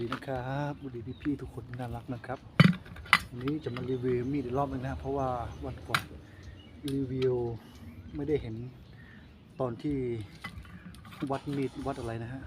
ดีนะครับสวัสดีพี่ๆทุกคนที่น่ารักนะครับวันนี้จะมารีวิวมีดอีกรอบหนึงนะเพราะว่าวันก่อนรีวิวไม่ได้เห็นตอนที่วัดมีดวัดอะไรนะฮะ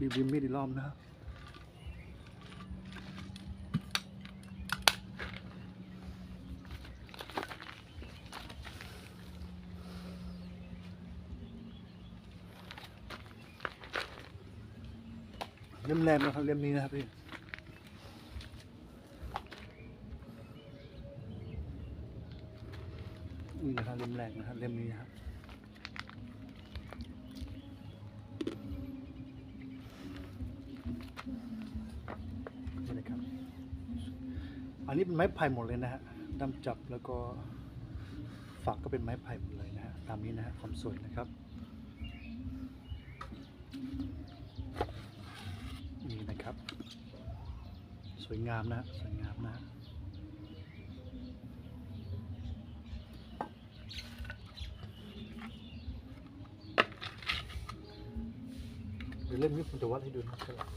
รีวิวมีดอีกรอบนะครับ เล่มแรกนะครับเล่มนี้นะครับพี่นี่นะครับเล่มแรกนะครับเล่มนี้นะครับนี่นะครับ อันนี้เป็นไม้ไผ่หมดเลยนะฮะดำจับแล้วก็ฝักก็เป็นไม้ไผ่หมดเลยนะฮะตามนี้นะฮะความสวยนะครับ นี่นะ ครับ สวยงามนะสวยงามนะฮะเดี๋ยวเล่มนี้ผมจะวัดให้ดูนะครับ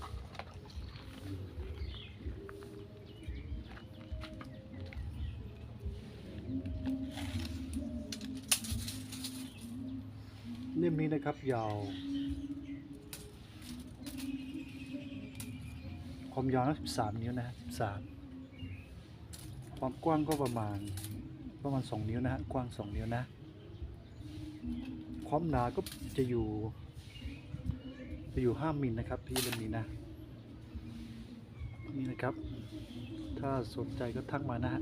เล่มนี้นะครับยาว ความยาวนะ13 นิ้วนะฮะ13 ความกว้างก็ประมาณประมาณ 2 นิ้วนะฮะกว้าง 2 นิ้วนะ ความหนาก็จะอยู่ จะอยู่ 5มิลนะครับพี่เล่มนี้นะนี่นะครับ ถ้าสนใจก็ทักมานะฮะ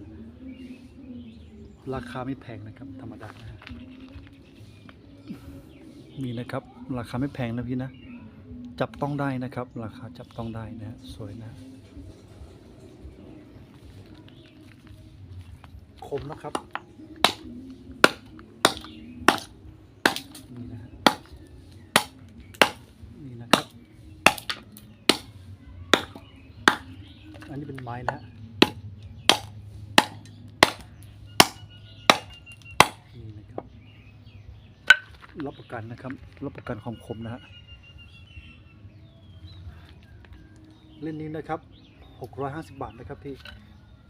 ราคาไม่แพงนะครับ ธรรมดานะฮะนี่นะครับ ราคาไม่แพงนะพี่นะ จับต้องได้นะครับ ราคาจับต้องได้นะสวยนะ คมนะครับนี่นะฮะนี่นะครับ อันนี้เป็นไม้นะฮะนี่นะครับรับประกันนะครับ รับประกันความคมนะฮะ เล่มนี้นะครับ 650 บาทนะครับพี่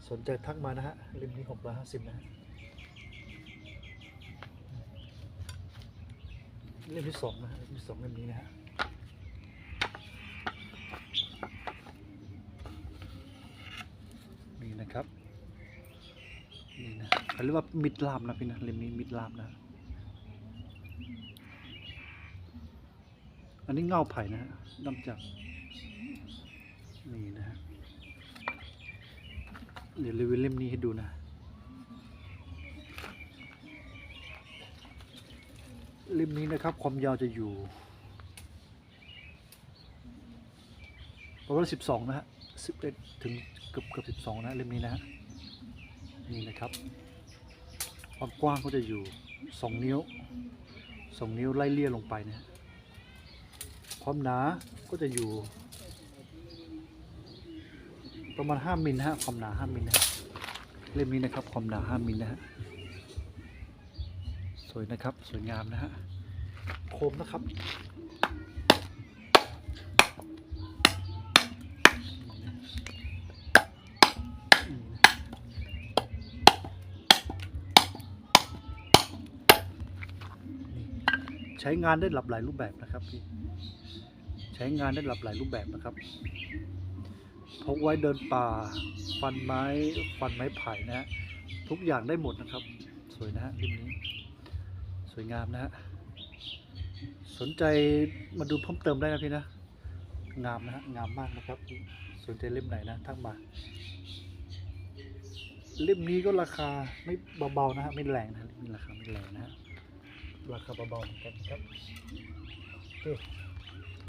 สนใจทักมานะฮะเล่มนี้ 650 นะฮะเล่มที่สองนะฮะเล่มที่สองเล่มนี้นะฮะนี่นะครับนี่นะเขาเรียกว่ามิดลามนะพี่นะเล่มนี้มิดลามนะ อันนี้เงาไผ่นะฮะนำจาก นี่นะฮะเดี๋ยวรีวิวเล่มนี้ให้ดูนะ เล่มนี้นะครับ ความยาวจะอยู่ประมาณสิบสองนะฮะสิบเอ็ดถึงเกือบเกือบสิบสองนะเล่มนี้นะฮะนี่นะครับ ความกว้างก็จะอยู่สองนิ้วสองนิ้วไล่เลี่ยลงไปนะฮะความหนาก็จะอยู่ ประมาณ 5 มิลนะฮะ ความหนา 5 มิลนะเล่มนี้นะครับ ความหนา 5 มิลนะฮะ สวยนะครับ สวยงามนะฮะ โคมนะครับ ใช้งานได้หลากหลายรูปแบบนะครับพี่ ใช้งานได้หลากหลายรูปแบบนะครับ พกไว้เดินป่า ฟันไม้ฟันไม้ไผ่นะฮะทุกอย่างได้หมดนะครับ สวยนะฮะรุ่นนี้ สวยงามนะฮะสนใจมาดูเพิ่มเติมได้นะพี่นะ งามนะฮะงามมากนะครับ สนใจเล่มไหนนะทักมาเล่มนี้ก็ราคาไม่เบาๆนะฮะไม่แรงนะฮะเล่มนี้ราคาไม่แรงนะฮะราคาเบาๆเหมือนกันครับ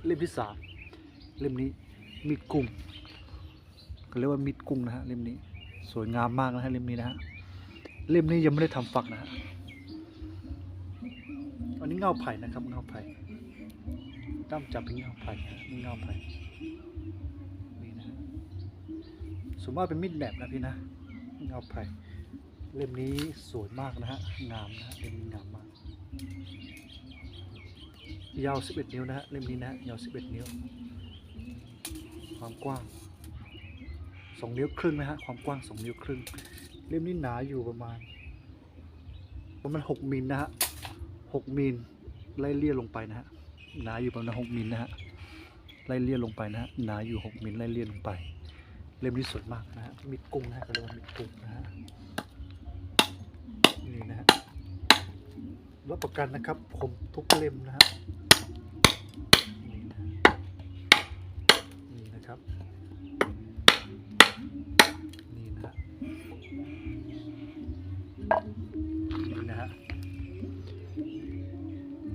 เล่มที่สามเล่มนี้มีดกุ้งเขา เรียกว่ามีดกุ้งนะฮะเล่มนี้ สวยงามมากนะฮะเล่มนี้นะฮะเล่มนี้ยังไม่ได้ทำฝักนะฮะอันนี้เงาไผ่นะครับเงาไผ่ตั้มจับเป็นเงาไผ่นะนี่เงาไผ่นี่นะฮะสมมติว่าเป็นมีดแหนบนะพี่นะเงาไผ่เล่มนี้สวยมากนะฮะงามนะฮะเล่มนี้งามมากยาว 11 นิ้วนะฮะเล่มนี้นะฮะยาว 11 นิ้ว ความกว้าง 2นิ้วครึ่งนะฮะความกว้าง2นิ้วครึ่งเล่มนี้หนาอยู่ประมาณประมาณ6มิลนะฮะ6มิลไล่เลี่ยลงไปนะฮะหนาอยู่ประมาณ6มิลนะฮะไล่เลี่ยลงไปนะฮะหนาอยู่6มิลไล่เลี่ยลงไป เล่มนี้สวยมากนะฮะมิดกุ้งนะฮะเรียกว่ามิดกุ้งนะฮะนี่นะฮะรับประกันนะครับคมทุกเล่มนะฮะ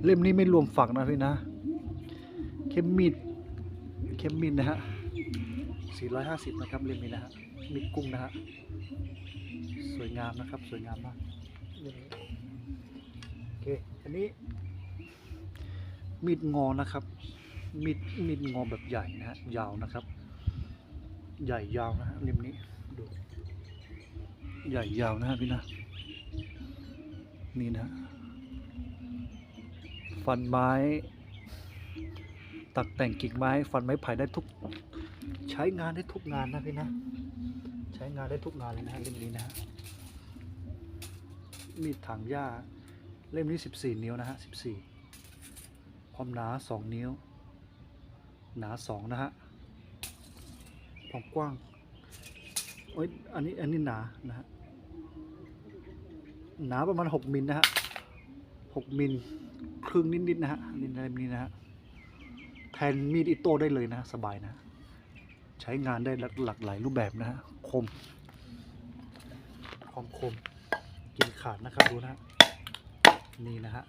เล่มนี้ไม่รวมฝักนะพี่นะเข้มมีดเข้มมีดนะฮะ450 นะครับเล่มนี้นะฮะมีกุ้งนะฮะสวยงามนะครับ สวยงามมากเล่มนี้โอเคอันนี้ มีดงอนะครับ มีดมีดงอแบบใหญ่นะฮะยาวนะครับ ใหญ่ยาวนะฮะเล่มนี้ดูใหญ่ยาวนะฮะพี่นะนี่นะฮะ ฟันไม้ ตัดแต่งกิ่งไม้ ฟันไม้ไผ่ได้ทุก ใช้งานได้ทุกงานนะพี่นะ ใช้งานได้ทุกงานเลยนะเล่มนี้นะฮะมีดถังหญ้า เล่มนี้ 14 นิ้วนะฮะ14 ความหนา 2 นิ้ว หนา 2 นะฮะความกว้างโอ้ยอันนี้อันนี้หนานะฮะหนาประมาณ 6 มิลนะฮะ 6 มิล ครึ่งนิดๆนะฮะนี่เล่มนี้นะฮะแทนมีดอิโต้ได้เลยนะสบายนะ ใช้งานได้หลากหลายรูปแบบนะฮะคม ความคมกินขาดนะครับดูนะฮะนี่นะฮะ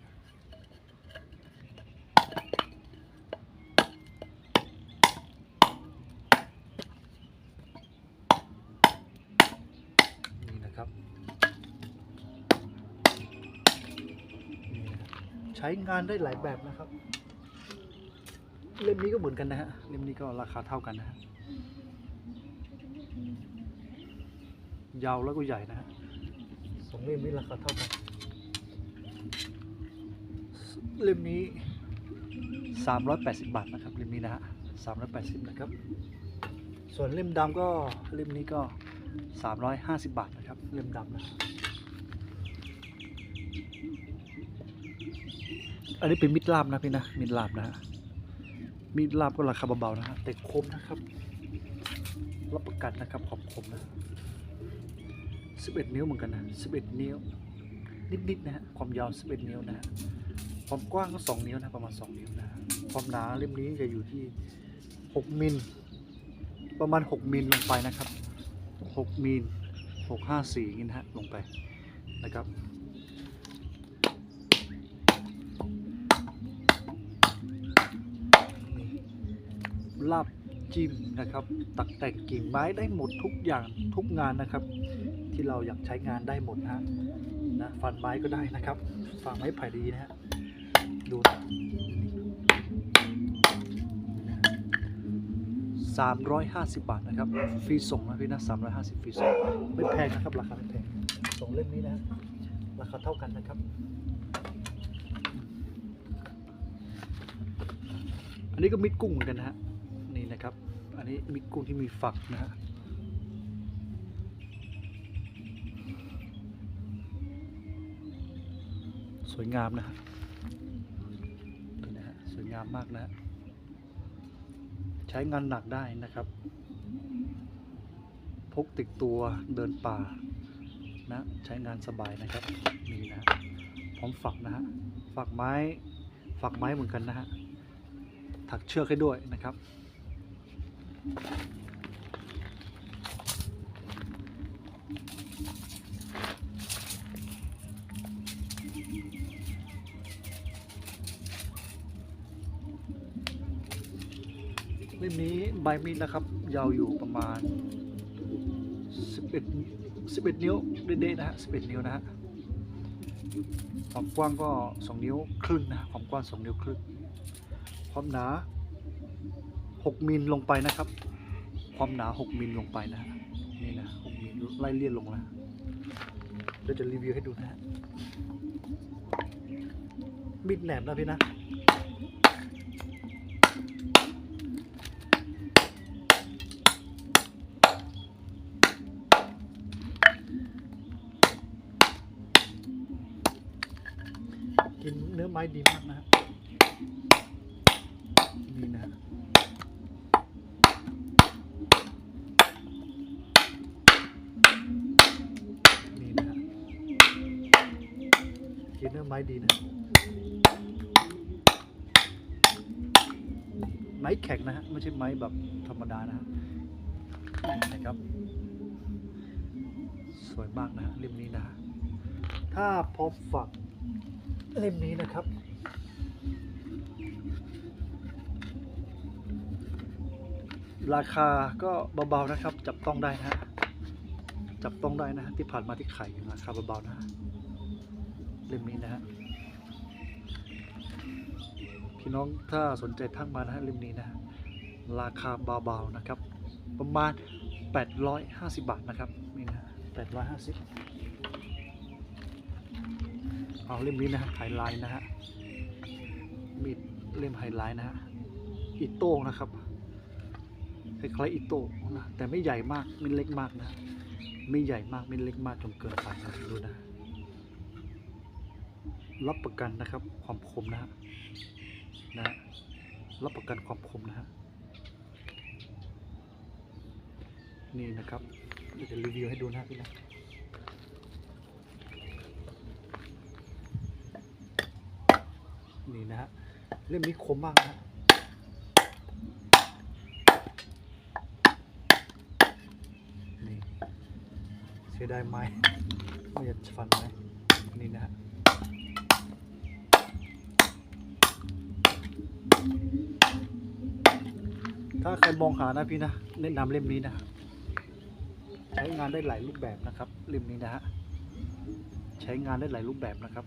ใช้งานได้หลายแบบนะครับ เล่มนี้ก็เหมือนกันนะฮะ เล่มนี้ก็ราคาเท่ากันนะฮะ ยาวแล้วก็ใหญ่นะฮะสองเล่มนี้ราคาเท่ากัน เล่มนี้ 380 บาทนะครับ เล่มนี้นะฮะ380 นะครับ ส่วนเล่มดำก็เล่มนี้ก็ 350 บาทนะครับ เล่มดำนะ อันนี้เป็นมิดลาบนะพี่นะมิดลาบนะฮะมีดลาบก็ราคาเบาๆนะฮะแต่คมนะครับ รับประกันนะครับความคมนะ11 นิ้วเหมือนกันนะ11 นิ้ว นิดๆนะฮะความยาว 11 นิ้วนะฮะความกว้างก็ 2 นิ้วนะประมาณ 2 นิ้วนะความหนาเล่มนี้จะอยู่ที่ 6มิลประมาณ 6มิลลงไปนะครับ 6มิล654นี้นะฮะลงไปนะครับ ลาบจิ้มนะครับ ตักแต่งกิ่งไม้ได้หมดทุกอย่างทุกงานนะครับ ที่เราอยากใช้งานได้หมดนะนะฟันไม้ก็ได้นะครับฟังไม้ไผ่ดีนะฮะดูสามร้อยห้าสิบบาทนะครับฟรีส่งนะพี่นะสามร้อยห้าสิบฟรีส่งไม่แพงนะครับ ราคาไม่แพงส่งเล่มนี้นะราคาเท่ากันนะครับ อันนี้ก็มิดกุ้งเหมือนกันนะฮะ อันนี้มิดกุ้งที่มีฝักนะฮะสวยงามนะฮะนี่นะฮะสวยงามมากนะฮะใช้งานหนักได้นะครับ พกติดตัวเดินป่านะใช้งานสบายนะครับนี่นะพร้อมฝักนะฮะฝักไม้ฝักไม้เหมือนกันนะฮะถักเชือกให้ด้วยนะครับ เล่มนี้ใบมีดนะครับ ยาวอยู่ประมาณ 11 11 นิ้วเด็ดๆนะฮะ11 นิ้วนะฮะความกว้างก็ 2 นิ้วครึ่งนะความกว้าง 2 นิ้วครึ่งความหนา 6มิลลงไปนะครับ ความหนา 6มิลลงไปนะนี่นะ6มิลไล่เลี่ยนลงนะดี๋ยวจะรีวิวให้ดูนะฮะมีดแหนมนะพี่นะกินเนื้อไม้ดีมากนะฮะนี่ินเนื้อไม้ดีนะ ไม้แข็งนะฮะ ไม่ใช่ไม้แบบธรรมดานะฮะนะครับ สวยมากนะฮะเล่มนี้นะฮะถ้าพบฝักเล่มนี้นะครับราคาก็เบาๆนะครับ จับต้องได้นะฮะ จับต้องได้นะฮะที่ผ่านมาที่ขายราคาเบาๆนะฮะ เล่มนี้นะฮะพี่น้องถ้าสนใจทักมานะฮะเล่มนี้นะราคาเบาๆนะครับ ประมาณ 850 บาทนะครับนี่นะฮะ850 เอาเล่มนี้นะฮะไฮไลท์นะฮะมีดเล่มไฮไลท์นะฮะอิโต้นะครับคล้ายๆอิโต้นะแต่ไม่ใหญ่มากไม่เล็กมากนะไม่ใหญ่มากไม่เล็กมากจนเกินไปนะดูนะ รับประกันนะครับความคมนะฮะนะฮะรับประกันความคมนะฮะนี่นะครับเดี๋ยวจะรีวิวให้ดูนะพี่นะนี่นะฮะเล่มนี้คมมากนะฮะนี่เสียดายไหมไม่อยากฟันไหมนี่นะฮะ ถ้าใครมองหานะพี่นะแนะนำเล่มนี้นะใช้งานได้หลายรูปแบบนะครับเล่มนี้นะฮะใช้งานได้หลายรูปแบบนะครับ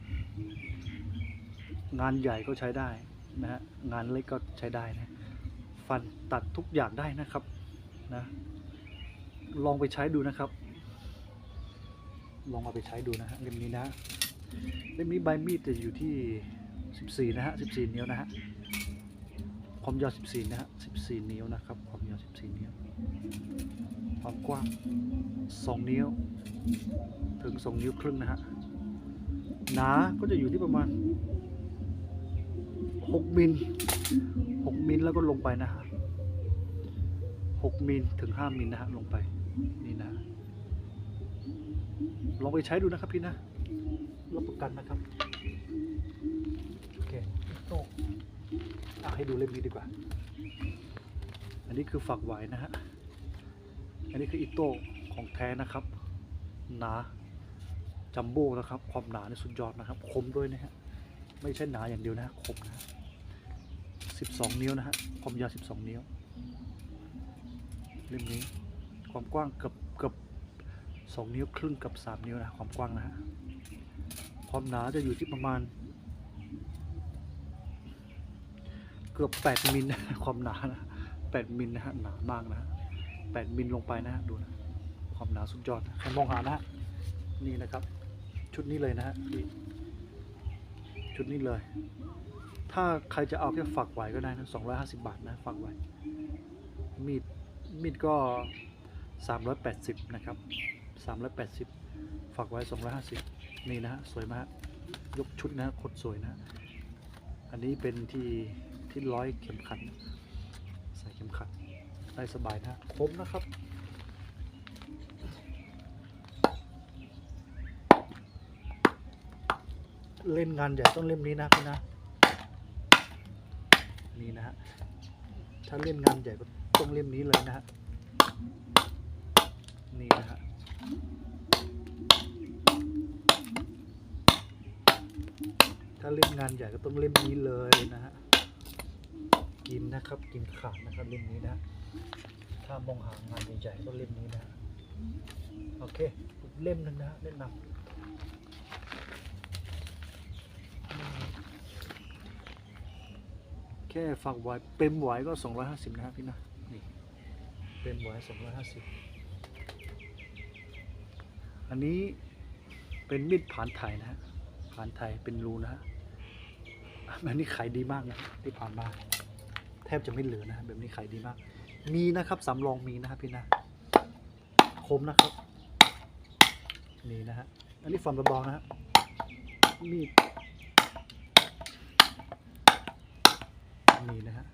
งานใหญ่ก็ใช้ได้นะฮะงานเล็กก็ใช้ได้นะฟันตัดทุกอย่างได้นะครับนะลองไปใช้ดูนะครับ ลองเอาไปใช้ดูนะฮะเล่มนี้นะเล่มนี้ใบมีดจะอยู่ที่ 14 นะฮะ 14 นิ้วนะฮะ ความยาว 14 นะฮะ 14 นิ้วนะครับ ความยาว 14 นิ้ว ความกว้าง 2 นิ้ว ถึง 2 นิ้วครึ่งนะฮะ หนาก็จะอยู่ที่ประมาณหกมิลหกมิลแล้วก็ลงไปนะฮะหกมิลถึงห้ามิลนะฮะ ลงไป นี่นะ ลองไปใช้ดูนะครับพี่นะ รับประกันนะครับ โอเคโต้อะ ให้ดูเล่มนี้ดีกว่า อันนี้คือฝักไหวนะฮะ อันนี้คืออิโต้ของแท้นะครับหนาจัมโบ้นะครับ ความหนาในสุดยอดนะครับ คมด้วยนะฮะ ไม่ใช่หนาอย่างเดียวนะฮะคมนะสิบสองนิ้วนะฮะ ความยาวสิบสองนิ้ว เล่มนี้ ความกว้างเกือบเกือบสองนิ้วครึ่งกับสามนิ้วนะ ความกว้างนะฮะ ความหนาจะอยู่ที่ประมาณ เกือบแปดมิลความหนานะแปดมิลนะฮะหนามากนะฮะแปดมิลลงไปนะดูนะความหนาสุดยอดใครมองหานะนี่นะครับ ชุดนี้เลยนะฮะชุดนี้เลย ถ้าใครจะเอาแค่ฝักไหวก็ได้นะ250 บาทนะฝักไหวมีดมีดก็ 380 นะครับ 380ฝักไว้ 250 นี่นะฮะ สวยมาก ยกชุดนะโคตรสวยนะ อันนี้เป็นที่ ที่ร้อยเข็มขัดใส่เข็มขัดได้สบายนะฮะคมนะครับเล่นงานใหญ่ต้องเล่มนี้นะพี่นะ นี่นะฮะ ถ้าเล่นงานใหญ่ก็ต้องเล่มนี้เลยนะฮะ นี่นะฮะ ถ้าเล่นงานใหญ่ก็ต้องเล่มนี้เลยนะฮะ กินนะครับ กินขาดนะครับเล่มนี้นะ ถ้ามองหางานใหญ่ๆก็เล่มนี้นะ โอเคเล่มนึ่งนะฮะแนะนำแค่ฝักไหวเต็มไหวก็ 250 นะพี่นะนี่เต็มไหว250 อันนี้เป็นมีดผ่านไทยนะฮะผ่านไทยเป็นรูนะฮะ อันนี้ขายดีมากนะที่ผ่านมาแทบจะไม่เหลือนะแบบนี้ขายดีมาก มีนะครับสำรองมีนะครับพี่นะคมนะครับนี่นะฮะอันนี้ฟันเบาๆนะฮะมีดนี่นะฮะ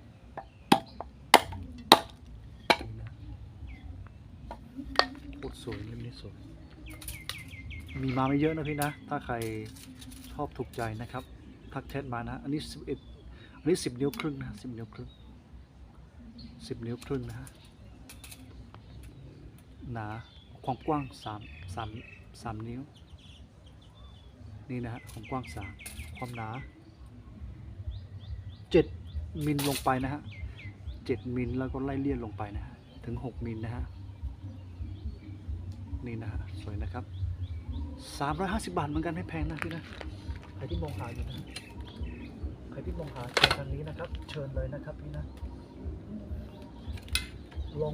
โคตรสวยเล่มนี้สวยมีมาไม่เยอะนะพี่นะ ถ้าใครชอบถูกใจนะครับ ทักแชทมานะอันนี้สิบเอ็ดอันนี้สิบนิ้วครึ่งนะสิบนิ้วครึ่งสิบนิ้วครึ่งนะฮะหนาความกว้างสามสามสามนิ้ว นี่นะฮะความกว้างสามความหนาเจ็ดมิลลงไปนะฮะเจ็ดมิลแล้วก็ไล่เลี่ยนลงไปนะฮะถึงหกมิลนะฮะนี่นะฮะสวยนะครับสามร้อยห้าสิบบาทเหมือนกันไม่แพงนะพี่นะ ครที่มองหาอยู่นะใครที่มองหาเชิญทางนี้นะครับ เชิญเลยนะครับพี่นะลอง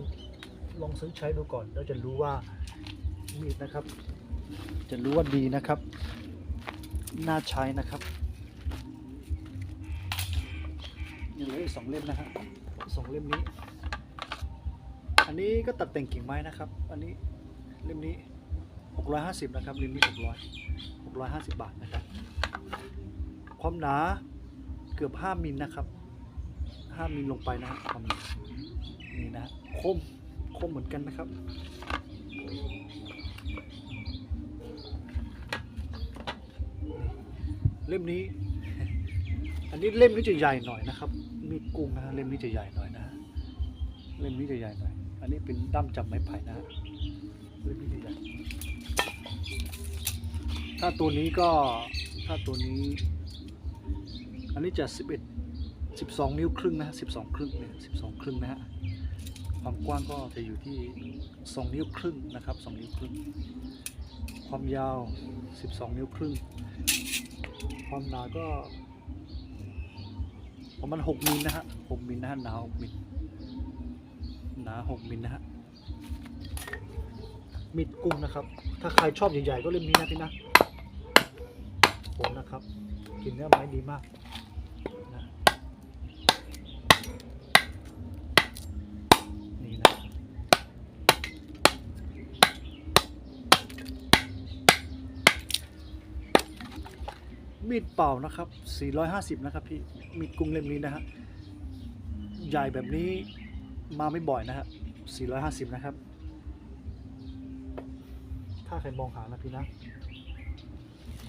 ลองซื้อใช้ดูก่อนแล้วจะรู้ว่ามีดนะครับ จะรู้ว่าดีนะครับ น่าใช้นะครับยังเหลืออีกสองเล่มนะฮะสองเล่มนี้ อันนี้ก็ตัดแต่งกิ่งไม้นะครับ อันนี้เล่มนี้ 650 นะครับเลิมนี้600 650 บาทนะครับ ความหนาเกือบ 5มิลนะครับ 5มิลลงไปนะความนี่นะคมคมเหมือนกันนะครับเล่มนี้ อันนี้เล่มนี้จะใหญ่หน่อยนะครับ มีกุ้งนะเล่มนี้จะใหญ่หน่อยนะ เล่มนี้จะใหญ่หน่อย อันนี้เป็นด้ามจับไม้ไผ่นะ เล่มนี้จะใหญ่ ถ้าตัวนี้ก็ ถ้าตัวนี้ อันนี้จะ11 12 นิ้วครึ่งนะฮะ12 ครึ่งเนี่ย12 ครึ่งนะฮะความกว้างก็จะอยู่ที่ 2 นิ้วครึ่งนะครับ2นิ้วครึ่ง ความยาว 12 นิ้วครึ่ง ความหนาก็ประมาณ6มิลนะฮะ6มิลนะฮะหนา6มิลหนา6มิลนะฮะมีดกุ้งนะครับ ถ้าใครชอบใหญ่ๆก็เล่มนี้นะพี่นะผมนะครับ กินเนื้อไม้ดีมากนะนี่นะ มีดเป่านะครับ 450 นะครับพี่ มีดกุ้งเล่มนี้นะฮะ ใหญ่แบบนี้มาไม่บ่อยนะฮะ 450 นะครับ ถ้าใครมองหานะพี่นะ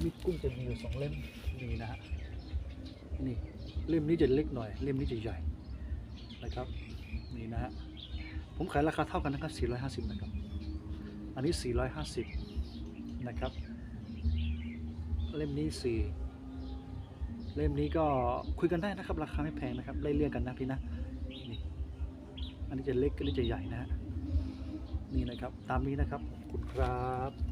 มีดกุ้งจะมีอยู่สองเล่มนี่นะฮะ นี่ เล่มนี้จะเล็กหน่อย เล่มนี้จะใหญ่นะครับ นี่นะฮะ ผมขายราคาเท่ากันนะครับ 450 นะครับ อันนี้ 450 นะครับ เล่มนี้4 เล่มนี้ก็คุยกันได้นะครับ ราคาไม่แพงนะครับไล่เลี่ยกันนะพี่นะนี่อันนี้จะเล็กอันนี้จะใหญ่นะฮะนี่นะครับ ตามนี้นะครับขอบคุณครับ